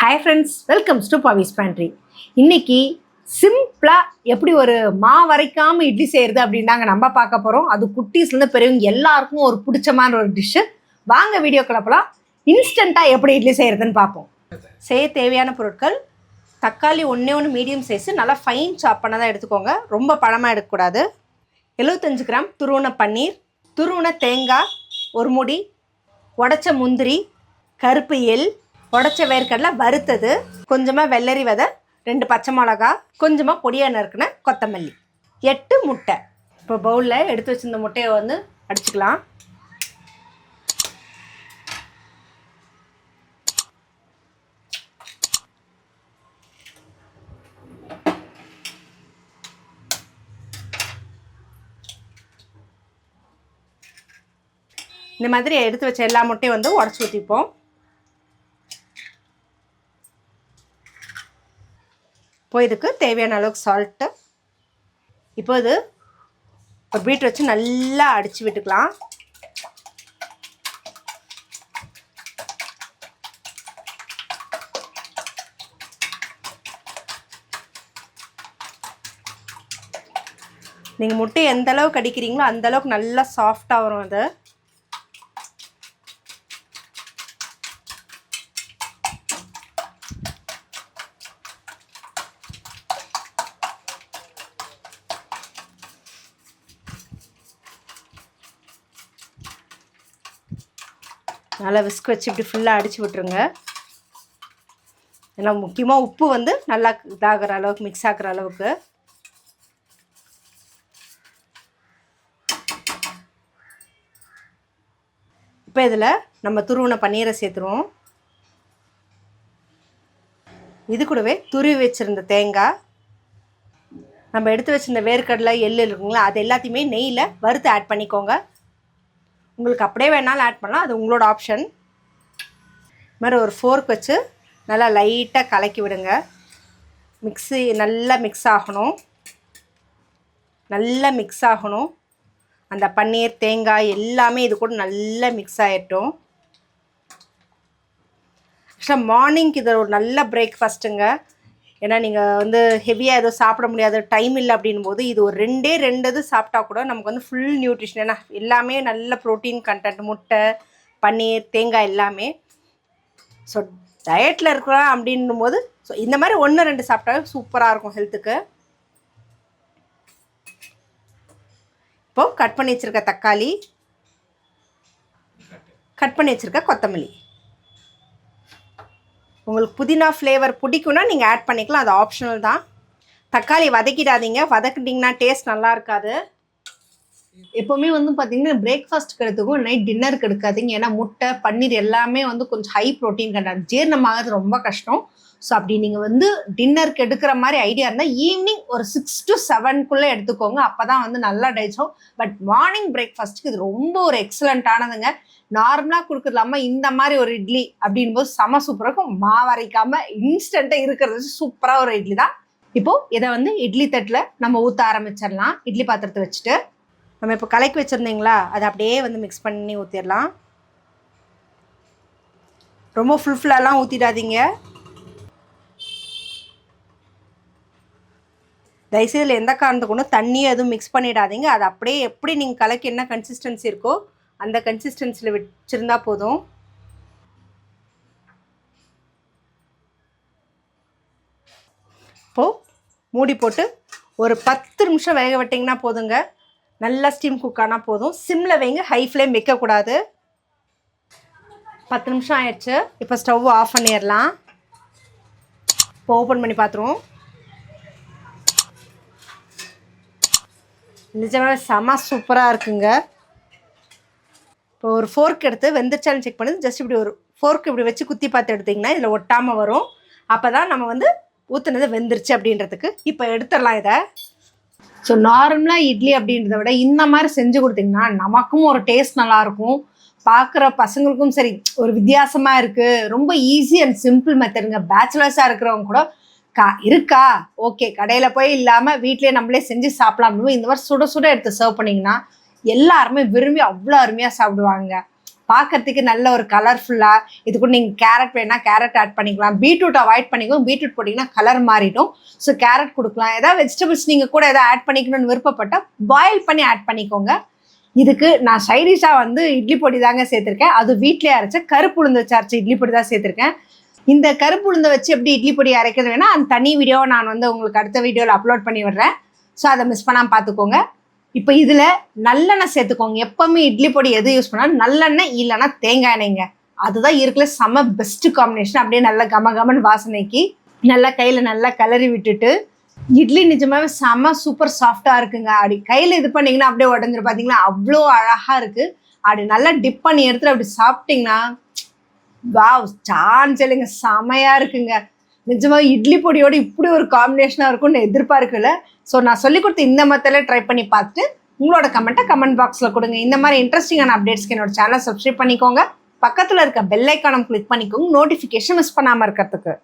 Hi friends welcomes to Pavi's pantry இன்றைக்கி சிம்பிளாக எப்படி ஒரு மா வரைக்காமல் இட்லி செய்கிறது அப்படின்னு தாங்க நம்ம பார்க்க போகிறோம் அது குட்டீஸ்லேருந்து பெரியவங்க எல்லாருக்கும் ஒரு பிடிச்சமான ஒரு டிஷ்ஷு வாங்க வீடியோ கிளப்பலாம் இன்ஸ்டண்ட்டாக எப்படி இட்லி செய்கிறதுன்னு பார்ப்போம். செய்ய தேவையான பொருட்கள் தக்காளி ஒன்றே ஒன்று மீடியம் சைஸு நல்லா ஃபைன் சாப் தான் எடுத்துக்கோங்க. ரொம்ப பழமாக எடுக்கக்கூடாது. எழுபத்தஞ்சு கிராம் துருவன பன்னீர் துருவன தேங்காய் ஒரு முடி உடச்ச முந்திரி கருப்பு எள் உடச்ச வேர்க்கடலை வறுத்தது கொஞ்சமாக வெள்ளரி விதை ரெண்டு பச்சை மிளகா கொஞ்சமாக பொடியாக நறுக்கின கொத்தமல்லி. எட்டு முட்டை. இப்போ பவுலில் எடுத்து வச்சிருந்த முட்டையை வந்து அடிச்சுக்கலாம். இந்த மாதிரி எடுத்து வச்ச எல்லா முட்டையும் வந்து உடச்சி ஊற்றிப்போம் இப்போ இதுக்கு தேவையான அளவுக்கு சால்ட்டு இப்போ இது ஒரு பீட் வச்சு நல்லா அடித்து விட்டுக்கலாம். நீங்கள் முட்டை எந்த அளவுக்கு அடிக்கிறீங்களோ அந்த அளவுக்கு நல்லா சாஃப்டாக வரும் அது. நல்லா விஸ்க் வச்சு இப்படி ஃபுல்லாக அடித்து விட்ருங்க ஏன்னா முக்கியமாக உப்பு வந்து நல்லா இதாகிற அளவுக்கு மிக்ஸ் ஆகிற அளவுக்கு. இப்போ இதில் நம்ம துருவன பன்னீரை சேர்த்துருவோம். இது கூடவே துருவி வச்சுருந்த தேங்காய். நம்ம எடுத்து வச்சிருந்த வேர்க்கடலை எள்ளு இருக்குங்களா அது எல்லாத்தையுமே நெய்யில் வறுத்து ஆட் பண்ணிக்கோங்க. உங்களுக்கு அப்படியே வேணாலும் ஆட் பண்ணலாம். அது உங்களோட ஆப்ஷன் மாதிரி ஒரு ஃபோர்க் வச்சு நல்லா லைட்டாக கலக்கி விடுங்க. மிக்ஸி நல்லா மிக்ஸ் ஆகணும். நல்லா மிக்ஸ் ஆகணும். அந்த பன்னீர் தேங்காய் எல்லாமே இது கூட நல்லா மிக்ஸ் ஆகிட்டோம் ஆக்சுவலாக மார்னிங்க்கு இது ஒரு நல்ல பிரேக்ஃபாஸ்ட்டுங்க ஏன்னா நீங்கள் வந்து ஹெவியாக எதுவும் சாப்பிட முடியாத டைம் இல்லை அப்படின் போது இது ஒரு ரெண்டே ரெண்டு இது சாப்பிட்டா கூட நமக்கு வந்து ஃபுல் நியூட்ரிஷன் ஏன்னா எல்லாமே நல்ல ப்ரோட்டீன் கண்டென்ட் முட்டை பன்னீர் தேங்காய் எல்லாமே. ஸோ டயட்டில் இருக்கிறோம் அப்படின்னும் போது ஸோ இந்த மாதிரி ஒன்று ரெண்டு சாப்பிட்டாவே சூப்பராக இருக்கும் ஹெல்த்துக்கு இப்போது கட் பண்ணி வச்சுருக்க தக்காளி கட் பண்ணி வச்சுருக்க கொத்தமல்லி. உங்களுக்கு புதினா ஃப்ளேவர் பிடிக்கும்னா நீங்கள் ஆட் பண்ணிக்கலாம். அது ஆப்ஷனல் தான். தக்காளி வதக்கிடாதீங்க. வதக்கிட்டிங்கன்னா டேஸ்ட் நல்லா இருக்காது. எப்போவுமே வந்து பார்த்தீங்கன்னா பிரேக்ஃபாஸ்ட்டுக்கு எடுத்துக்கும் நைட் டின்னருக்கு எடுக்காதீங்க ஏன்னா முட்டை பன்னீர் எல்லாமே வந்து கொஞ்சம் ஹை ப்ரோட்டீன் கண்டாது ஜீரணமாகிறது ரொம்ப கஷ்டம். ஸோ அப்படி நீங்கள் வந்து டின்னருக்கு எடுக்கிற மாதிரி ஐடியா இருந்தால் ஈவினிங் ஒரு சிக்ஸ் டு செவன்குள்ளே எடுத்துக்கோங்க. அப்போ தான் வந்து நல்லா டைஜும் பட் மார்னிங் பிரேக்ஃபாஸ்ட்டுக்கு இது ரொம்ப ஒரு எக்ஸலண்ட்டானதுங்க நார்மலாக கொடுக்குறலாம இந்த மாதிரி ஒரு இட்லி அப்படின் போது செம சூப்பராக இருக்கும். மாவரைக்காமல் இன்ஸ்டண்ட்டாக இருக்கிறது சூப்பராக ஒரு இட்லி தான் இப்போது இதை வந்து இட்லி தட்டில் நம்ம ஊற்ற ஆரம்பிச்சிடலாம். இட்லி பாத்திரத்தை வச்சுட்டு. நம்ம இப்போ கலக்கி வச்சுருந்தீங்களா? அதை அப்படியே வந்து மிக்ஸ் பண்ணி ஊற்றிடலாம் ரொம்ப ஃபுல் ஃபுல்லாலாம் ஊற்றிடாதீங்க தயவுசெய்து எந்த காரணத்துக்கு ஒன்றும் எதுவும் மிக்ஸ் பண்ணிடாதீங்க. அது அப்படியே எப்படி நீங்கள் கலக்கி என்ன கன்சிஸ்டன்சி இருக்கோ அந்த கன்சிஸ்டன்சியில் வச்சுருந்தா போதும். இப்போது மூடி போட்டு ஒரு பத்து நிமிஷம் வேக விட்டிங்கன்னா போதுங்க. நல்லா ஸ்டீம் குக் ஆனால் போதும். சிம்மில் வைங்க ஹை ஃப்ளேம் வைக்கக்கூடாது. பத்து நிமிஷம் ஆயிடுச்சு. இப்போ ஸ்டவ் ஆஃப் பண்ணிடலாம். இப்போ ஓப்பன் பண்ணி பார்த்துருவோம் நிஜமாக செம சூப்பராக இருக்குங்க. இப்போ ஒரு ஃபோர்க் எடுத்து வெந்துருச்சாலும் செக் பண்ணி. ஜஸ்ட் இப்படி ஒரு ஃபோர்க் இப்படி வச்சு குத்தி பார்த்து எடுத்திங்கன்னா இதில் ஒட்டாமல் வரும். அப்போ தான் நம்ம வந்து ஊற்றுனது வெந்துருச்சு அப்படின்றதுக்கு. இப்போ எடுத்துடலாம் இதை. ஸோ நார்மலாக இட்லி அப்படின்றத விட இந்த மாதிரி செஞ்சு கொடுத்தீங்கன்னா நமக்கும் ஒரு டேஸ்ட் நல்லாயிருக்கும். பார்க்குற பசங்களுக்கும் சரி ஒரு வித்தியாசமாக இருக்குது ரொம்ப ஈஸி அண்ட் சிம்பிள் மெத்தடுங்க பேச்சுலர்ஸாக இருக்கிறவங்க கூட கா இருக்கா? ஓகே கடையில் போய் இல்லாமல் வீட்லேயே நம்மளே செஞ்சு சாப்பிடலாம். இந்த மாதிரி சுட சுட எடுத்து சர்வ் பண்ணிங்கன்னா எல்லாருமே விரும்பி அவ்வளோ அருமையாக சாப்பிடுவாங்க. பார்க்கறதுக்கு நல்ல ஒரு கலர்ஃபுல்லாக இது கூட நீங்கள் கேரட் வேணால் கேரட் ஆட் பண்ணிக்கலாம். பீட்ரூட் அவாய்ட் பண்ணிக்கோங்க பீட்ரூட் போட்டிங்கன்னா கலர் மாறிடும். ஸோ கேரட் கொடுக்கலாம். ஏதாவது வெஜிடபிள்ஸ் நீங்கள் கூட எதாவது ஆட் பண்ணிக்கணும்னு விருப்பப்பட்டால் பாயில் பண்ணி ஆட் பண்ணிக்கோங்க. இதுக்கு நான் சைடிஷாக வந்து இட்லி பொடி தாங்க சேர்த்துருக்கேன். அது வீட்டிலே அரைச்ச கருப்பு உளுந்து வச்சு அரைச்ச இட்லி பொடி தான் சேர்த்துருக்கேன். இந்த கருப்பு உளுந்தை வச்சு எப்படி இட்லி பொடி அரைக்கிறது வேணால் அந்த தனி வீடியோவை நான் வந்து உங்களுக்கு அடுத்த வீடியோவில் அப்லோட் பண்ணி விடுறேன். ஸோ அதை மிஸ் பண்ணாமல் பார்த்துக்கோங்க இப்போ இதில் நல்லெண்ணெய் சேர்த்துக்கோங்க. எப்போவுமே இட்லி பொடி எது யூஸ் பண்ணாலும் நல்லெண்ணெய் இல்லைன்னா தேங்காய் எண்ணெய்ங்க. அதுதான் இருக்கிற செம பெஸ்ட் காம்பினேஷன் அப்படியே நல்லா கம கமன் வாசனைக்கு நல்லா கையில் நல்லா கிளறி விட்டுட்டு இட்லி நிஜமாவே செம சூப்பர் சாஃப்டாக இருக்குங்க. அப்படி கையில் இது பண்ணீங்கன்னா அப்படியே உடஞ்சிரு பார்த்தீங்களா அவ்வளோ அழகாக இருக்குது அப்படி நல்லா டிப் பண்ணி எடுத்துட்டு அப்படி சாப்பிட்டிங்கன்னா வாவ் சான்ஸ் இல்லைங்க. செமையாக இருக்குங்க. நிஜமாக இட்லி பொடியோட இப்படி ஒரு காம்பினேஷனாக இருக்கும்னு எதிர்பார்க்கல. ஸோ நான் சொல்லி கொடுத்த இந்த மெத்தடில் ட்ரை பண்ணி பார்த்துட்டு உங்களோட கமெண்ட்டை கமெண்ட் பாக்ஸில் கொடுங்க. இந்த மாதிரி இன்ட்ரெஸ்டிங்கான அப்டேட்ஸ்க்கு என்னோட சேனல் சப்ஸ்கிரைப் பண்ணிக்கோங்க. பக்கத்தில் இருக்க பெல் ஐக்கானம் கிளிக் பண்ணிக்கோங்க. நோட்டிஃபிகேஷன் மிஸ் பண்ணாமல் இருக்கிறதுக்கு.